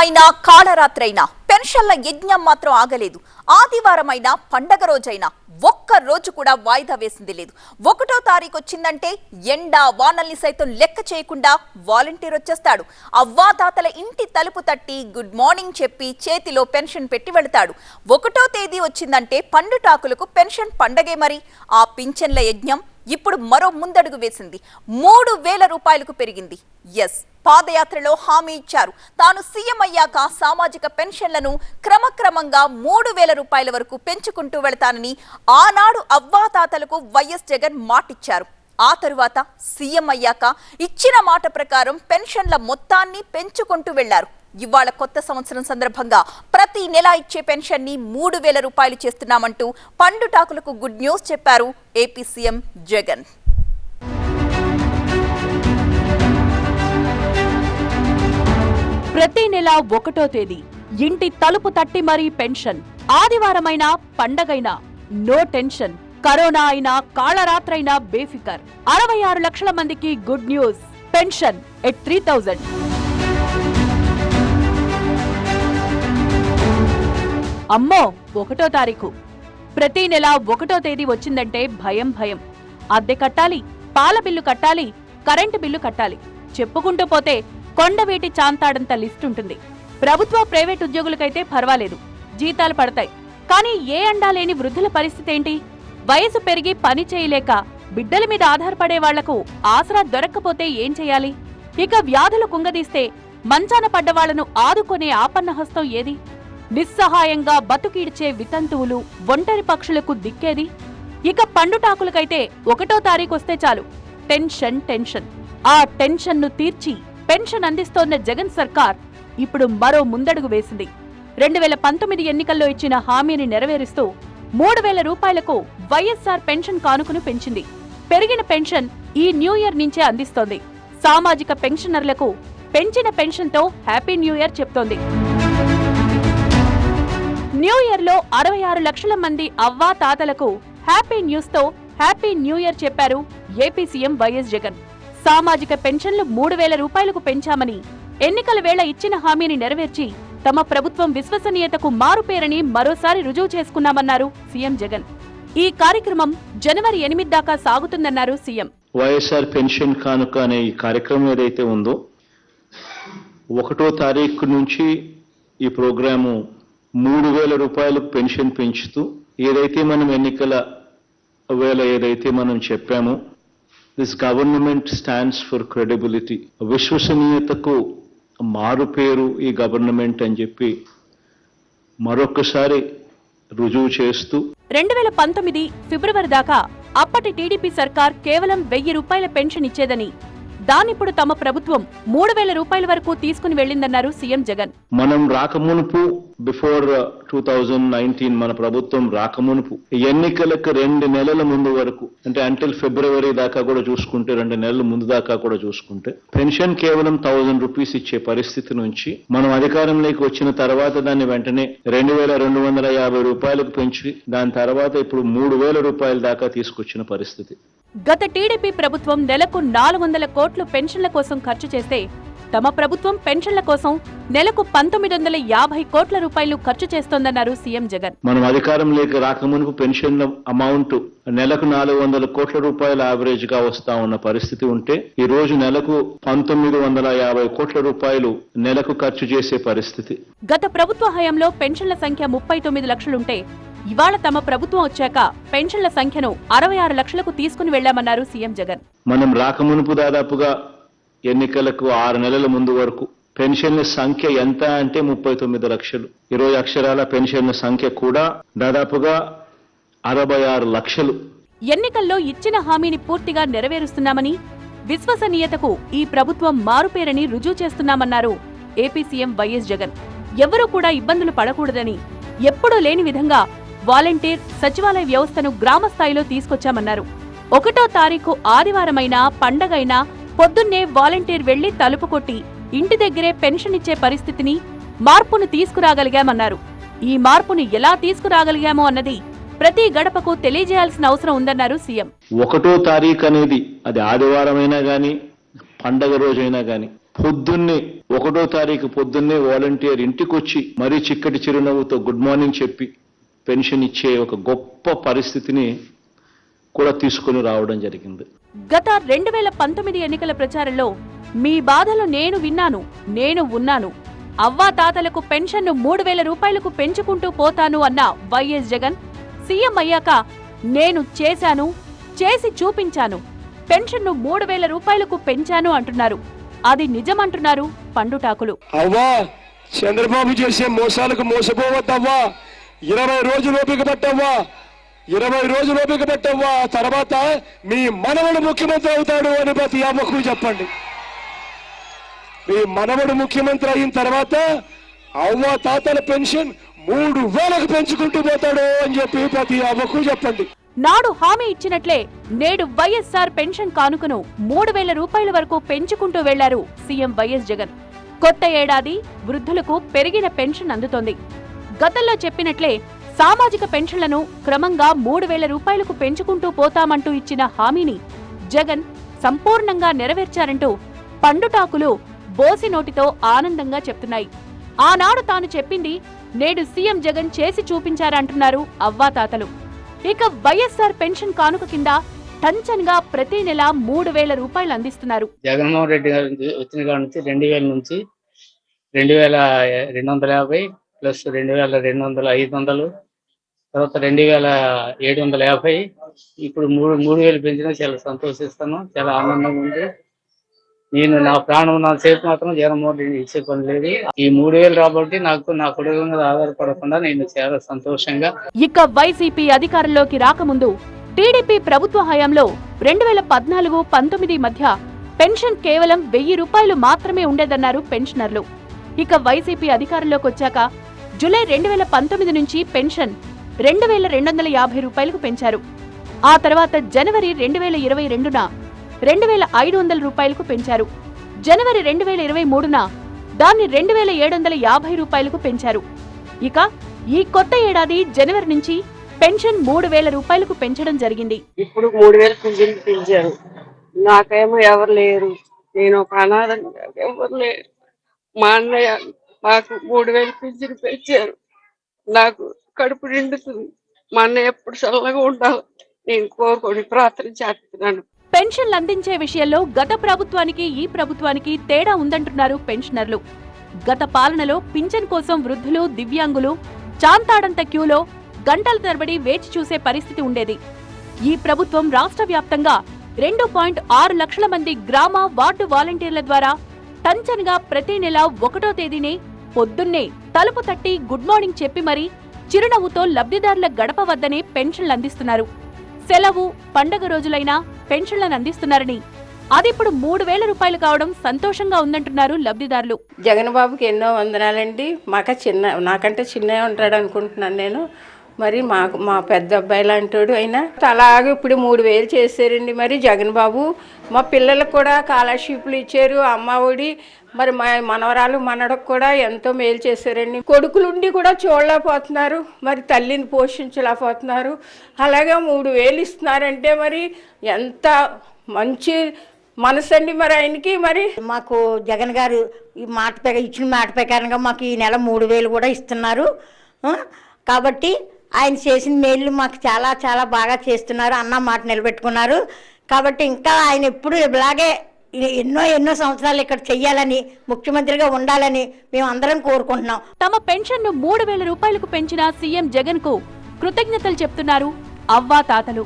అయినా కాళరాత్రైనా పెన్షన్ల యజ్ఞం మాత్రం ఆగలేదు. ఆదివారమైనా పండగ రోజైనా ఒక్క రోజు కూడా వాయిదా వేసింది లేదు. ఒకటో తారీఖు వచ్చిందంటే ఎండా వానల్ని సైతం లెక్క చేయకుండా వాలంటీర్ వచ్చేస్తాడు. అవ్వాతాతల ఇంటి తలుపు తట్టి గుడ్ మార్నింగ్ చెప్పి చేతిలో పెన్షన్ పెట్టి వెళతాడు. ఒకటో తేదీ వచ్చిందంటే పండుటాకులకు పెన్షన్ పండగే మరి. ఆ పింఛన్ల యజ్ఞం ఇప్పుడు మరో ముందడుగు వేసింది. మూడు వేల రూపాయలకు పెరిగింది. ఎస్ పాదయాత్రలో హామీ ఇచ్చారు. తాను సీఎం అయ్యాక సామాజిక పెన్షన్లను క్రమక్రమంగా మూడు వేల రూపాయల వరకు పెంచుకుంటూ వెళతానని ఆనాడు అవ్వాతాతలకు వైఎస్ జగన్ మాటిచ్చారు. ఆ తరువాత సీఎం అయ్యాక ఇచ్చిన మాట ప్రకారం పెన్షన్ల మొత్తాన్ని పెంచుకుంటూ వెళ్ళారు. ఇవాళ కొత్త సంవత్సరం సందర్భంగా ప్రతి నెల ఇచ్చే పెన్షన్ని మూడు వేల రూపాయలు చేస్తున్నామంటూ పండుటాకులకు గుడ్ న్యూస్ చెప్పారు ఏపీ సీఎం జగన్. ప్రతి నెల ఒకటో తేదీ ఇంటి తలుపు తట్టి మరీ పెన్షన్. ఆదివారమైనా పండగైనా నో టెన్షన్. కరోనా అయినా కాళరాత్రైనా బేఫికర్. అరవై ఆరు లక్షల మందికి good news. Pension at three thousand. అమ్మో ఒకటో తారీఖు. ప్రతి నెల ఒకటో తేదీ వచ్చిందంటే భయం భయం. అద్దె కట్టాలి పాల బిల్లు కట్టాలి కరెంటు బిల్లు కట్టాలి. చెప్పుకుంటూ పోతే కొండవీటి చాంతాడంత లిస్ట్ ఉంటుంది. ప్రభుత్వ ప్రైవేట్ ఉద్యోగులకైతే పర్వాలేదు. జీతాలు పడతాయి. కానీ ఏ అండా లేని వృద్ధుల పరిస్థితి ఏంటి? వయసు పెరిగి పని చేయలేక బిడ్డల మీద ఆధారపడే వాళ్ళకు ఆసరా దొరక్కపోతే ఏం చేయాలి? ఇక వ్యాధులు కుంగదీస్తే మంచాన పడ్డవాళ్ళను ఆదుకునే ఆపన్న హస్తం ఏది? నిస్సహాయంగా బతుకీడ్చే వితంతువులు ఒంటరి పక్షులకు దిక్కేది? ఇక పండుటాకులకైతే ఒకటో తారీఖు వస్తే చాలు. Tension tension. ఆ టెన్షన్ను తీర్చి పెన్షన్ అందిస్తోన్న జగన్ సర్కార్ ఇప్పుడు మరో ముందడుగు వేసింది. రెండు వేల పంతొమ్మిది ఎన్నికల్లో ఇచ్చిన హామీని నెరవేరుస్తూ మూడు వేల రూపాయలకు వైఎస్ఆర్ పెన్షన్ కానుకను పెంచింది. పెరిగిన పెన్షన్ ఈ న్యూ ఇయర్ నుంచే అందిస్తోంది. సామాజిక పెన్షనర్లకు పెంచిన పెన్షన్తో హ్యాపీ న్యూ ఇయర్ చెప్తోంది. న్యూ ఇయర్లో అరవై ఆరు లక్షల మంది అవ్వా తాతలకు హ్యాపీ న్యూస్తో హ్యాపీ న్యూ ఇయర్ చెప్పారు ఏపీ సీఎం వైఎస్ జగన్. సామాజిక పెన్షన్లు మూడు వేల రూపాయలకు పెంచామని ఎన్నికల వేళ ఇచ్చిన హామీని నెరవేర్చి తమ ప్రభుత్వం విశ్వసనీయతకు మారుపేరని మరోసారి రుజువు చేసుకున్నామన్నారు సీఎం జగన్. ఈ కార్యక్రమం జనవరి ఎనిమిది దాకా సాగుతుందన్నారు సీఎం. వైఎస్ఆర్ పెన్షన్ కానుక అనే ఈ కార్యక్రమం ఏదైతే ఉందో ఒకటో తారీఖు నుంచి ఈ ప్రోగ్రాము మూడు వేల రూపాయలు పెన్షన్ పెంచుతూ ఏదైతే మనం ఎన్నికల వేళ ఏదైతే మనం చెప్పామో this government stands for credibility విశ్వసనీయతకు మారు పేరు ఈ గవర్నమెంట్ అని చెప్పి మరొకసారి రుజువు చేస్తూ రెండు వేల పంతొమ్మిది ఫిబ్రవరి దాకా అప్పటి టీడీపీ సర్కార్ కేవలం వెయ్యి రూపాయల పెన్షన్ ఇచ్చేదని దానిప్పుడు తమ ప్రభుత్వం మూడు వేల రూపాయల వరకు తీసుకుని వెళ్ళిందన్నారు సీఎం జగన్. మనం రాకమునుపు బిఫోర్ టూ థౌజండ్ నైన్టీన్ మన ప్రభుత్వం రాకమునుపు ఎన్నికలకు రెండు నెలల ముందు వరకు అంటే అంటిల్ ఫిబ్రవరి దాకా కూడా చూసుకుంటే రెండు నెలల ముందు దాకా కూడా చూసుకుంటే పెన్షన్ కేవలం థౌజండ్ రూపీస్ ఇచ్చే పరిస్థితి నుంచి మనం అధికారంలోకి వచ్చిన తర్వాత దాన్ని వెంటనే రెండు వేల రెండు వందల యాభై రూపాయలకు పెంచి దాని తర్వాత ఇప్పుడు మూడు వేల రూపాయల దాకా తీసుకొచ్చిన పరిస్థితి. గత టీడీపీ ప్రభుత్వం నెలకు నాలుగు వందల కోట్లు పెన్షన్ల కోసం ఖర్చు చేస్తే తమ ప్రభుత్వం పెన్షన్ల కోసం నెలకు పంతొమ్మిది వందల యాభై కోట్ల రూపాయలు ఖర్చు చేస్తోందన్నారు సీఎం జగన్. మనం అధికారంలోకి రాకమునుపు పెన్షన్ అమౌంట్ నెలకు నాలుగు వందల కోట్ల రూపాయల యావరేజ్గా వస్తా ఉన్న పరిస్థితి ఉంటే ఈ రోజు నెలకు పంతొమ్మిది వందల యాభై కోట్ల రూపాయలు నెలకు ఖర్చు చేసే పరిస్థితి. గత ప్రభుత్వ హయాంలో పెన్షన్ల సంఖ్య ముప్పై తొమ్మిది లక్షలుంటే ఇవాళ తమ ప్రభుత్వం వచ్చాక పెన్షన్ల సంఖ్యను అరవై ఆరు లక్షలకు తీసుకుని వెళ్ళామన్నారు సీఎం జగన్. మనం రాకమునుపు దాదాపుగా ఎన్నికలకు ఆరు నెలల ముందు వరకు పెన్షన్ల సంఖ్య ఎంత అంటే ముప్పై తొమ్మిది లక్షలు. ఇరవై అక్షరాల పెన్షన్ల సంఖ్య కూడా దాదాపుగా అరవై ఆరు లక్షలు. ఎన్నికల్లో ఇచ్చిన హామీని పూర్తిగా నెరవేరుస్తున్నామని విశ్వసనీయతకు ఈ ప్రభుత్వం మారుపేరని రుజువు చేస్తున్నామన్నారు ఏపీ సీఎం వైఎస్ జగన్. ఎవరూ కూడా ఇబ్బందులు పడకూడదని ఎప్పుడూ లేని విధంగా వాలంటీర్ సచివాలయ వ్యవస్థను గ్రామ స్థాయిలో తీసుకొచ్చామన్నారు. ఒకటో తారీఖు ఆదివారమైనా పండగైనా పొద్దున్నే వాలంటీర్ వెళ్ళి తలుపు కొట్టి ఇంటి దగ్గరే పెన్షన్ ఇచ్చే పరిస్థితిని మార్పును తీసుకురాగలిగామన్నారు. ఈ మార్పును ఎలా తీసుకురాగలిగామో అన్నది ప్రతి గడపకు తెలియజేయాల్సిన అవసరం ఉందన్నారు సీఎం. ఒకటో తారీఖు అనేది అది ఆదివారం అయినా కానీ పండగ రోజైనా కానీ పొద్దున్నే ఒకటో తారీఖు పొద్దున్నే వాలంటీర్ ఇంటికొచ్చి మరీ చిక్కటి చిరునవ్వుతో గుడ్ మార్నింగ్ చెప్పి పెన్షన్ ఇచ్చే ఒక గొప్ప పరిస్థితిని కూడా తీసుకొని రావడం జరిగింది. గత రెండు వేల పంతొమ్మిది ఎన్నికల ప్రచారంలో మీ బాధలు నేను విన్నాను నేను ఉన్నాను. అవ్వా తాతలకు పెన్షన్ను మూడు వేల రూపాయలకు పెంచుకుంటూ పోతాను అన్న వైఎస్ జగన్ సీఎం అయ్యాక నేను చేశాను చేసి చూపించాను పెన్షన్ను మూడు వేల రూపాయలకు పెంచాను అంటున్నారు. అది నిజమంటున్నారు పండుటాకులు అవ్వా చంద్రబాబు చేసే మోసాలకు మోసపోవద్దవ్వా. ఇరవై రోజులు ఓపిక పట్టవ్వా. ఇరవై రోజులు ఓపిక తర్వాత మీ మనవడు ముఖ్యమంత్రి అవుతాడు అని ప్రతి అమ్మకు చెప్పండి. మీ మనవడు ముఖ్యమంత్రి అయిన తర్వాత అవ్వ తాతల పెన్షన్ మూడు వేలకు పెంచుకుంటూ పోతాడు అని చెప్పి ప్రతి అవ్వకు చెప్పండి. నాడు హామీ ఇచ్చినట్లే నేడు వైఎస్ఆర్ పెన్షన్ కానుకను మూడు వేల రూపాయల వరకు పెంచుకుంటూ వెళ్ళారు సీఎం వైఎస్ జగన్. కొత్త ఏడాది వృద్ధులకు పెరిగిన పెన్షన్ అందుతోంది. గతంలో చెప్పినట్లే సామాజిక పెన్షన్లను క్రమంగా మూడు వేల రూపాయలకు పెంచుకుంటూ పోతామంటూ ఇచ్చిన హామీని జగన్ సంపూర్ణంగా నెరవేర్చారంటూ పండుటాకులు బోసి నోటితో ఆనందంగా చెప్తున్నాయి. ఆనాడు తాను చెప్పింది నేడు సీఎం జగన్ చేసి చూపించారంటున్నారు అవ్వాతాతలు ఇక వైఎస్ఆర్ పెన్షన్ కానుక కింద టంచన్గా ప్రతి నెల మూడు వేల రూపాయలు అందిస్తున్నారు. జగన్మోహన్ రెడ్డి గారి నుంచి వచ్చిన కాడ నుంచి రెండు వేల నుంచి రెండు వేల రెండు వందల యాభై ప్లస్ రెండు వేల రెండు వందల ఐదు వందలు తర్వాత రెండు వేల ఏడు వందల యాభై. ఇప్పుడు మూడు మూడు వేలు పెంచినా చాలా సంతోషిస్తాను చాలా ఆనందంగా ఉంది. నేను నా ప్రాణం ఉన్న సేపు మాత్రం జగన్మోహన్ రెడ్డి ఇచ్చే పని లేదు. ఈ మూడు వేలు రాబట్టి నాకు నా కుటుంబం మీద ఆధారపడకుండా నేను చాలా సంతోషంగా ఇక వైసీపీ అధికారంలోకి రాకముందు టీడీపీ ప్రభుత్వ హయాంలో రెండు వేల పద్నాలుగు పంతొమ్మిది మధ్య పెన్షన్ కేవలం వెయ్యి రూపాయలు మాత్రమే ఉండేదన్నారు పెన్షనర్లు. ఇక వైసీపీ అధికారంలోకి వచ్చాక జూలై రెండు వేల పంతొమ్మిది నుంచి పెన్షన్ రెండు వేల రెండు వందల యాభై రూపాయలకు పెంచారు. ఆ తర్వాత జనవరి రెండు వేల ఇరవై రెండున రెండు వేల ఐదు వందల రూపాయలకు పెంచారు. జనవరి రెండు వేల ఇరవై మూడున దాన్ని రెండు వేల ఏడు వందల యాభై రూపాయలకు పెంచారు. ఇక ఈ కొత్త ఏడాది జనవరి నుంచి పెన్షన్ మూడు వేల రూపాయలకు పెంచడం జరిగింది. ఇప్పుడు మూడు వేలు పింఛన్ పెంచారు. నాకేమో ఎవరు లేరు. నేను ఒక అనాథ ఎవరు లేరు. మా అన్నయ్య మాకు మూడు వేలు పింఛన్ పెంచారు. నాకు కడుపు నిండుతుంది. మా అన్నయ్య ఎప్పుడు చల్లగా ఉండాలి. నేను కోరుకొని ప్రార్థన చేస్తున్నాను. పెన్షన్లు అందించే విషయంలో గత ప్రభుత్వానికి ఈ ప్రభుత్వానికి తేడా ఉందంటున్నారు పెన్షనర్లు. గత పాలనలో పింఛన్ కోసం వృద్ధులు దివ్యాంగులు చాంతాడంత క్యూలో గంటల తరబడి వేచి చూసే పరిస్థితి ఉండేది. ఈ ప్రభుత్వం రాష్ట్ర వ్యాప్తంగా రెండు పాయింట్ ఆరు లక్షల మంది గ్రామ వార్డు వాలంటీర్ల ద్వారా టంచన్గా ప్రతి నెల ఒకటో తేదీనే పొద్దున్నే తలుపు తట్టి గుడ్ మార్నింగ్ చెప్పి మరీ చిరునవ్వుతో లబ్ధిదారుల గడప వద్దనే పెన్షన్లు అందిస్తున్నారు. సెలవు పండగ రోజులైనా పెన్షన్లను అందిస్తున్నారని. అదిప్పుడు మూడు వేల రూపాయలు కావడం సంతోషంగా ఉందంటున్నారు లబ్ధిదారులు. జగన్ బాబుకి ఎన్నో వందనాలండి. మాక చిన్న నాకంటే చిన్న ఉంటాడు అనుకుంటున్నాను నేను. మరి మాకు మా పెద్ద అబ్బాయి లాంటోడు అయినా అలాగే ఇప్పుడు మూడు వేలు చేశారండి మరి జగన్ బాబు. మా పిల్లలకు కూడా స్కాలర్షిప్లు ఇచ్చారు అమ్మ ఒడి. మరి మా మనవరాలు మనడకు కూడా ఎంతో మేలు చేశారండి. కొడుకులుండి కూడా చూడలేకపోతున్నారు మరి తల్లిని పోషించలేకపోతున్నారు. అలాగే మూడు వేలు ఇస్తున్నారంటే మరి ఎంత మంచి మనసు అండి మరి ఆయనకి మరి. మాకు జగన్ గారు ఈ మాట ఇచ్చిన మాట ప్రకారంగా మాకు ఈ నెల మూడు వేలు కూడా ఇస్తున్నారు. కాబట్టి ఆయన చేసిన మేలు మాకు చాలా చాలా బాగా చేస్తున్నారు. అన్న మాట నిలబెట్టుకున్నారు. కాబట్టి ఇంకా ఆయన ఎప్పుడు ఇలాగే ఎన్నో ఎన్నో సంవత్సరాలు ఇక్కడ చెయ్యాలని ముఖ్యమంత్రిగా ఉండాలని మేము అందరం కోరుకుంటున్నాం. తమ పెన్షన్ను మూడు వేల రూపాయలకు పెంచిన సీఎం జగన్కు కృతజ్ఞతలు చెప్తున్నారు అవ్వా తాతలు